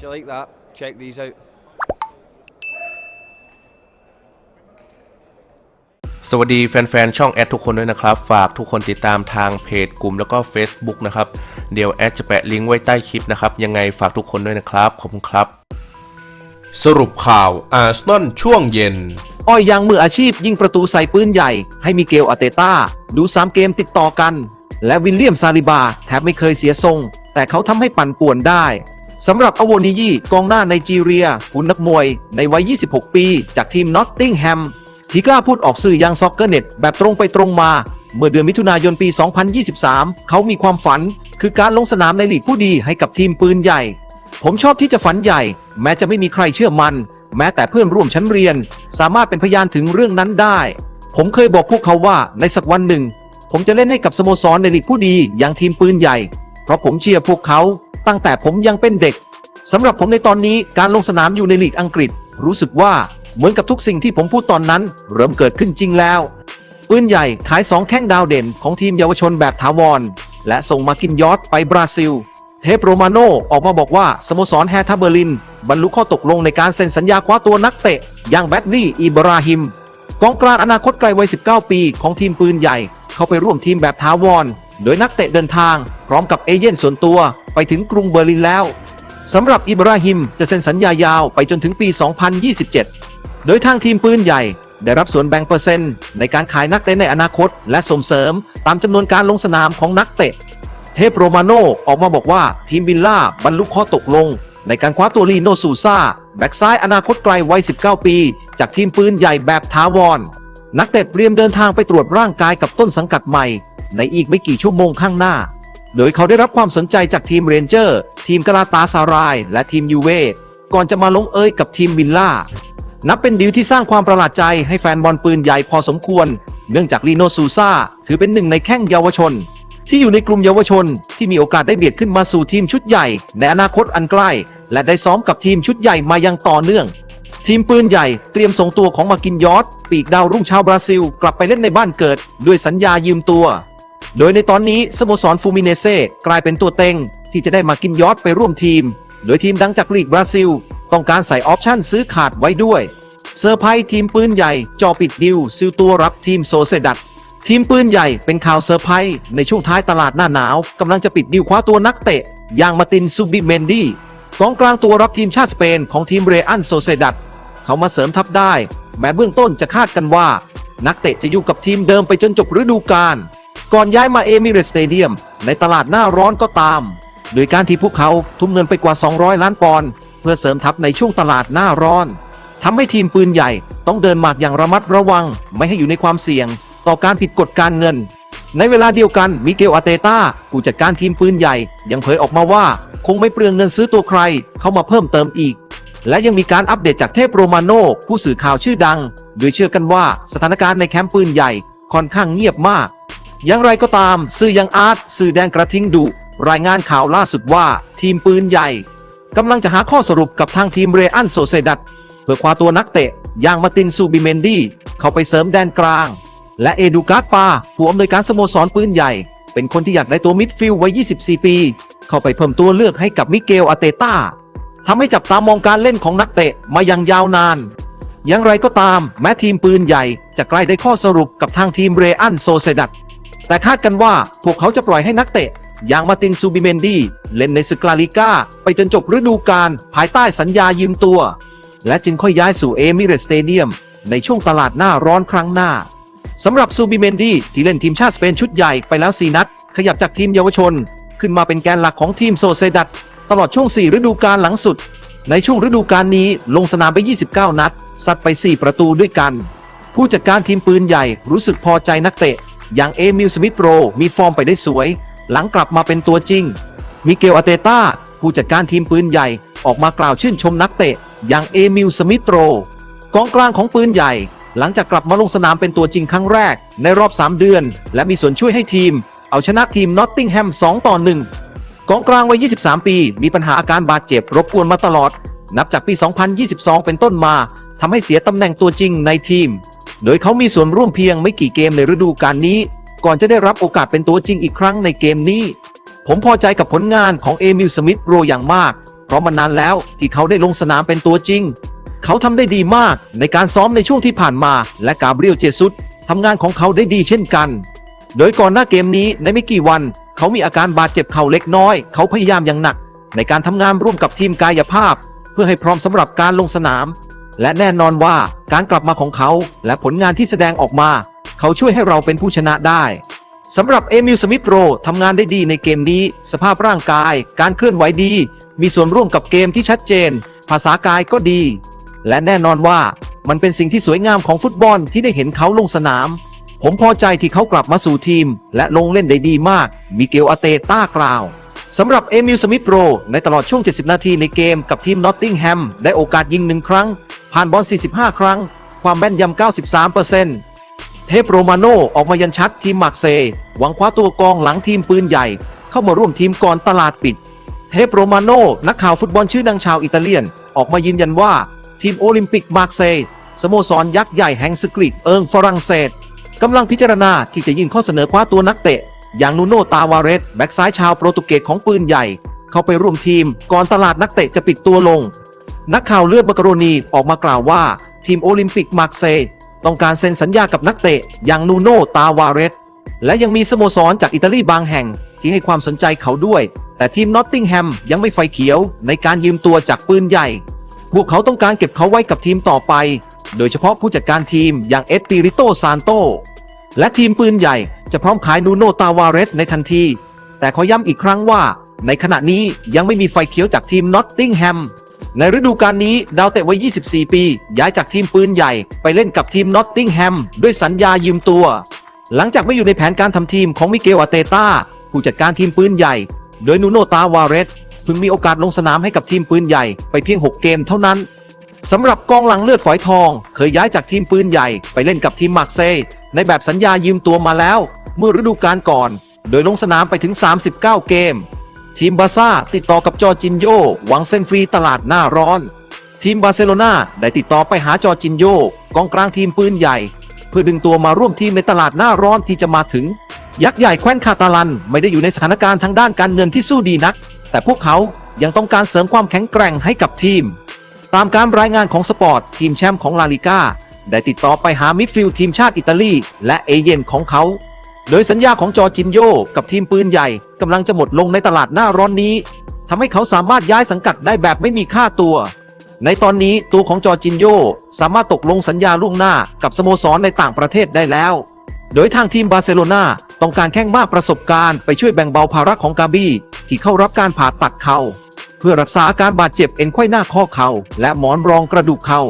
If you like that, check these out. สวัสดีแฟนๆ ช่องแอดทุกคนด้วยนะครับ ฝากทุกคนติดตามทางเพจกลุ่มแล้วก็ Facebook นะครับ เดี๋ยวแอดจะแปะลิงก์ไว้ใต้คลิปนะครับ ยังไงฝากทุกคนด้วยนะครับ ขอบคุณครับ สรุปข่าวอาร์เซนอลช่วงเย็น อ้อยยังมืออาชีพยิงประตูใส่ปืนใหญ่ ให้มิเกลอาร์เตต้า ดู 3 เกมติดต่อกัน และวิลเลียมซาลิบา แทบไม่เคยเสียทรง แต่เขาทำให้ปั่นป่วนได้ สำหรับอโวนิยีกองหน้าไนจีเรียหุ่นนักมวยในวัย 26 ปี จากทีมนอตติงแฮม ที่กล้าพูดออกสื่อยังซ็อกเกอร์เน็ตแบบตรงไปตรงมา เมื่อเดือนมิถุนายนปี 2023 เขามีความฝัน คือการลงสนามในลีกผู้ดีให้กับทีมปืนใหญ่ ผมชอบที่จะฝันใหญ่ แม้จะไม่มีใครเชื่อมัน แม้แต่เพื่อนร่วมชั้นเรียน สามารถเป็นพยานถึงเรื่องนั้นได้ ผมเคยบอกพวกเขาว่าในสักวันหนึ่ง ผมจะเล่นให้กับสโมสรในลีกผู้ดีอย่างทีมปืนใหญ่ เพราะผมเชียร์พวกเขา ตั้งแต่ผมยังเป็นเด็กสำหรับผมในตอนนี้การลงสนามอยู่ในลีกอังกฤษ รู้สึกว่าเหมือนกับทุกสิ่งที่ผมพูดตอนนั้น เริ่มเกิดขึ้นจริงแล้วปืนใหญ่ขายสองแข้งดาวเด่นของทีมเยาวชนแบบถาวร และส่งมากินยอดไปบราซิล เทปโรมาโนออกมาบอกว่า สโมสรแฮร์ทาเบอร์ลิน บรรลุข้อตกลงในการเซ็นสัญญาคว้าตัวนักเตะอย่างแบดลี่อิบราฮิมกองกลางอนาคตไกลวัย 19 ปี ของทีมปืนใหญ่ เข้าไปร่วมทีมแบบถาวร โดยนักเตะเดินทางพร้อมกับเอเย่นส่วนตัวไปถึงกรุงเบอร์ลินแล้วสำหรับอิบราฮิมจะเซ็นสัญญายาวไปจนถึงปี 2027 โดยทางทีมปืนใหญ่ได้รับส่วนแบ่งเปอร์เซ็นต์ในการขายนักเตะในอนาคต และส่งเสริมตามจำนวนการลงสนามของนักเตะ เทปโรมาโนออกมาบอกว่าทีมวิลล่าบรรลุข้อตกลง ในการคว้าตัวลีโนซูซาแบ็กซ้ายอนาคตไกลวัย 19 ปี จากทีมปืนใหญ่แบบทาวรนักเตะเตรียมเดินทางไปตรวจร่างกายกับต้นสังกัดใหม่ ในอีกไม่กี่ชั่วโมงข้างหน้า โดยเขาได้รับความสนใจจากทีมเรนเจอร์ ทีมกาลาตาซาราย และทีมยูเว่ก่อนจะมาลงเอยกับทีมวิลล่า นับเป็นดีลที่สร้างความประหลาดใจให้แฟนบอลปืนใหญ่พอสมควร เนื่องจากลีโนซูซาถือเป็นหนึ่งในแข้งเยาวชน ที่อยู่ในกลุ่มเยาวชน ที่มีโอกาสได้เบียดขึ้นมาสู่ทีมชุดใหญ่ ในอนาคตอันใกล้ และได้ซ้อมกับทีมชุดใหญ่มายังต่อเนื่อง ทีมปืนใหญ่เตรียมส่งตัวของมากินยอร์ดปีกดาวรุ่งชาวบราซิล กลับไปเล่นในบ้านเกิด ด้วยสัญญายืมตัว โดยในตอนนี้สโมสรฟูมิเนเซ่กลายเป็นตัวเต็ง ที่จะได้มากินยอดไปร่วมทีม โดยทีมดังจากลีกบราซิล ต้องการใส่ออปชั่นซื้อขาดไว้ด้วย เซอร์ไพรส์ทีมปืนใหญ่จอปิดดิวซิลตัวรับทีมโซเซดัตทีมปืนใหญ่เป็นข่าวเซอร์ไพรส์ในช่วงท้ายตลาดหน้าหนาวกำลังจะปิดดิวคว้าตัวนักเตะอย่างมาตินซูบิเมนดี้กองกลางตัวรับทีมชาติสเปนของทีมเรอันโซเซดัตเขามาเสริมทัพได้ แม้เบื้องต้นจะคาดกันว่า นักเตะจะอยู่กับทีมเดิมไปจนจบฤดูกาล ก่อนย้ายมาเอมิเรตสเตเดียมในตลาดหน้าร้อนก็ตาม โดยการที่พวกเขาทุ่มเงินไปกว่า 200 ล้านปอนด์เพื่อเสริมทัพในช่วงตลาดหน้าร้อนทำให้ทีมปืนใหญ่ต้องเดินหมากอย่างระมัดระวัง ไม่ให้อยู่ในความเสี่ยง ต่อการผิดกฎการเงิน ในเวลาเดียวกันมิเกลอาเตต้าผู้จัดการทีมปืนใหญ่ยังเผยออกมาว่า คงไม่เปลืองเงินซื้อตัวใครเข้ามาเพิ่มเติมอีกและยังมีการอัปเดตจากเทพโรมาโนผู้สื่อข่าวชื่อดัง โดยเชื่อกันว่าสถานการณ์ในแคมป์ปืนใหญ่ค่อนข้างเงียบมาก อย่างไรก็ตามสื่อยังอาร์ตสื่อแดนกระทิงดุรายงานข่าวล่าสุดว่าทีมปืนใหญ่กำลังจะหาข้อสรุปกับทางทีมเรอันโซเซดัตเพื่อคว้าตัวนักเตะอย่างมาร์ตินซูบิเมนดี้เข้าไปเสริมแดนกลาง และเอดูการ์ดปาผู้อำนวยการสโมสรปืนใหญ่ เป็นคนที่อยากได้ตัวมิดฟิลด์วัย 24 ปี เข้าไปเพิ่มตัวเลือกให้กับมิเกลอาเตต้าทำให้จับตามองการเล่นของนักเตะมาอย่างยาวนาน อย่างไรก็ตามแม้ทีมปืนใหญ่จะใกล้ได้ข้อสรุปกับทางทีมเรอันโซเซดัต แต่คาดกันว่าพวกเขาจะปล่อยให้นักเตะ อย่างมาตินซูบิเมนดีเล่นในศึกลาลิก้า ไปจนจบฤดูกาลภายใต้สัญญายืมตัว และจึงค่อยย้ายสู่เอมิเรตสเตเดียมในช่วงตลาดหน้าร้อนครั้งหน้าสำหรับซูบิเมนดีที่เล่นทีมชาติสเปนชุดใหญ่ไปแล้ว4นัด ขยับจากทีมเยาวชน ขึ้นมาเป็นแกนหลักของทีมโซเซดัตตลอดช่วง 4 ฤดูกาลหลังสุด ในช่วงฤดูกาลนี้ลงสนามไป 29 นัดซัดไป 4 ประตูด้วยกัน ผู้จัดการทีมปืนใหญ่รู้สึกพอใจนักเตะ อย่างเอมิลสมิธโรมีฟอร์มไปได้สวย หลังกลับมาเป็นตัวจริง มิเกลอาเตต้า ผู้จัดการทีมปืนใหญ่ออกมากล่าวชื่นชมนักเตะ อย่างเอมิลสมิธโรกองกลางของปืนใหญ่ หลังจากกลับมาลงสนามเป็นตัวจริงครั้งแรก ในรอบ 3 เดือน และมีส่วนช่วยให้ทีม เอาชนะทีมนอตติงแฮม 2 ต่อ 1 กองกลางวัย 23 ปี มีปัญหาอาการบาดเจ็บรบกวนมาตลอด นับจากปี 2022 เป็นต้นมาทำให้เสียตำแหน่งตัวจริงในทีม โดยเขามีส่วนร่วมเพียงไม่กี่เกมในฤดูกาลนี้ ก่อนจะได้รับโอกาสเป็นตัวจริงอีกครั้งในเกมนี้ ผมพอใจกับผลงานของเอมิลสมิธโรอย่างมาก เพราะมันนานแล้วที่เขาได้ลงสนามเป็นตัวจริง เขาทำได้ดีมากในการซ้อมในช่วงที่ผ่านมา และกาเบรียลเจซุสทำงานของเขาได้ดีเช่นกัน โดยก่อนหน้าเกมนี้ในไม่กี่วัน เขามีอาการบาดเจ็บเข่าเล็กน้อย เขาพยายามอย่างหนัก ในการทำงานร่วมกับทีมกายภาพ เพื่อให้พร้อมสำหรับการลงสนาม และแน่นอนว่าการกลับมาของเขาและผลงานที่แสดงออกมา เขาช่วยให้เราเป็นผู้ชนะได้สำหรับเอมิลสมิธโรทำงานได้ดีในเกมนี้ สภาพร่างกาย การเคลื่อนไหวดี มีส่วนร่วมกับเกมที่ชัดเจน ภาษากายก็ดี และแน่นอนว่ามันเป็นสิ่งที่สวยงามของฟุตบอลที่ได้เห็นเขาลงสนาม ผมพอใจที่เขากลับมาสู่ทีม และลงเล่นได้ดีมาก มิเกลอาเตต้ากล่าวสำหรับเอมิลสมิธโรในตลอดช่วง 70 นาทีในเกมกับทีมนอตติงแฮมได้โอกาสยิงหนึ่งครั้ง ผ่านบอล 45 ครั้ง ความแม่นยำ 93%เทปโรมาโนออกมายันชัดทีมมาร์กเซย์หวังคว้าตัวกองหลังทีมปืนใหญ่ เข้ามาร่วมทีมก่อนตลาดปิด เทปโรมาโนนักข่าวฟุตบอลชื่อดังชาวอิตาเลียน ออกมายืนยันว่า ทีมโอลิมปิกมาร์กเซย์สโมสรยักษ์ใหญ่แห่งสกรีตเอิงฝรั่งเศสกำลังพิจารณาที่จะยื่นข้อเสนอคว้าตัวนักเตะ อย่างนูโนตาวาเรสแบ็กซ้ายชาวโปรตุเกสของปืนใหญ่ เข้าไปร่วมทีมก่อนตลาดนักเตะจะปิดตัวลง นักข่าวเลือดบักโรนีออกมากล่าวว่า ทีมโอลิมปิกมาร์กเซย์ต้องการเซ็นสัญญากับนักเตะอย่างนูโนตาวาเรสและยังมีสโมสรจากอิตาลีบางแห่งที่ให้ความสนใจเขาด้วย แต่ทีมนอตติงแฮมยังไม่ไฟเขียวในการยืมตัวจากปืนใหญ่ พวกเขาต้องการเก็บเขาไว้กับทีมต่อไป โดยเฉพาะผู้จัดการทีมอย่างเอสปิริโตซานโต และทีมปืนใหญ่จะพร้อมขายนูโนตาวาเรสในทันที แต่ขอย้ำอีกครั้งว่า ในขณะนี้ยังไม่มีไฟเขียวจากทีมนอตติงแฮม ในฤดูกาลนี้ดาวเตะวัย 24 ปี ย้ายจากทีมปืนใหญ่ ไปเล่นกับทีมนอตติงแฮมด้วยสัญญายืมตัว หลังจากไม่อยู่ในแผนการทำทีมของมิเกลอาเตตาผู้จัดการทีมปืนใหญ่ โดยนูโนตาวาเรสเพิ่งมีโอกาสลงสนามให้กับทีมปืนใหญ่ไปเพียง 6 เกมเท่านั้นสำหรับกองหลังเลือดฝอยทอง เคยย้ายจากทีมปืนใหญ่ไปเล่นกับทีมมาร์เซย์ในแบบสัญญายืมตัวมาแล้ว เมื่อฤดูกาลก่อน โดยลงสนามไปถึง 39 เกม ทีมบาร์ซ่าติดต่อกับจอร์จินโยหวังเส้นฟรีตลาดหน้าร้อน ทีมบาร์เซโลนาได้ติดต่อไปหาจอร์จินโยกองกลางทีมปืนใหญ่ เพื่อดึงตัวมาร่วมทีมในตลาดหน้าร้อนที่จะมาถึง ยักษ์ใหญ่แคว้นคาตาลัน ไม่ได้อยู่ในสถานการณ์ทางด้านการเงินที่สู้ดีนัก แต่พวกเขายังต้องการเสริมความแข็งแกร่งให้กับทีม ตามการรายงานของสปอร์ตทีมแชมป์ของลาลิก้าได้ติดต่อไปหามิดฟิลด์ทีมชาติอิตาลีและเอเย่นของเขา โดยสัญญาของจอจินโยกับทีมปืนใหญ่กำลังจะหมดลงในตลาดหน้าร้อนนี้ทำให้เขาสามารถย้ายสังกัดได้แบบไม่มีค่าตัว ในตอนนี้ตัวของจอจินโยสามารถตกลงสัญญาล่วงหน้ากับสโมสรในต่างประเทศได้แล้ว โดยทางทีมบาร์เซโลนาต้องการแข้งมากประสบการณ์ไปช่วยแบ่งเบาภาระของกาบี้ที่เข้ารับการผ่าตัดเข่าเพื่อรักษาอาการบาดเจ็บเอ็นไขว้หน้าข้อเข่าและหมอนรองกระดูกเข่า